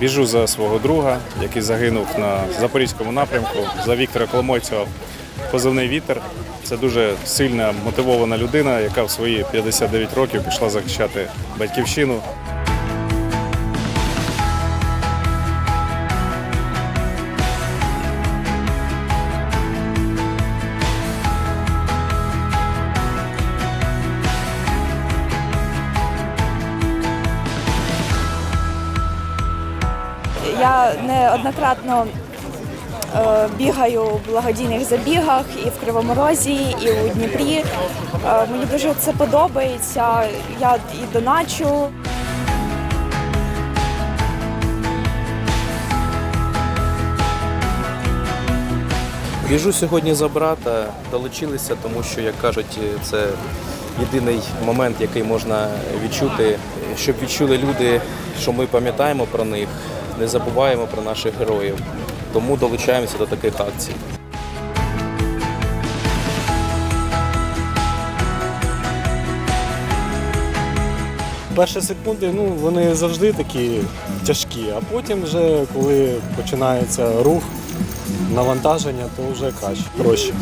Біжу за свого друга, який загинув на запорізькому напрямку, за Віктора Коломойцева. Позивний вітер. Це дуже сильна мотивована людина, яка в свої 59 років пішла захищати батьківщину. Я неоднократно е, бігаю в благодійних забігах і в Кривому Розі, і у Дніпрі. Е, Мені дуже це подобається. Я і доначу. Біжу сьогодні за брата, долучилися, тому що, як кажуть, це єдиний момент, який можна відчути, щоб відчули люди, що ми пам'ятаємо про них, не забуваємо про наших героїв. Тому долучаємося до таких акцій. Перші секунди ну, вони завжди такі тяжкі, а потім, вже, коли починається рух, навантаження, то вже краще, проще.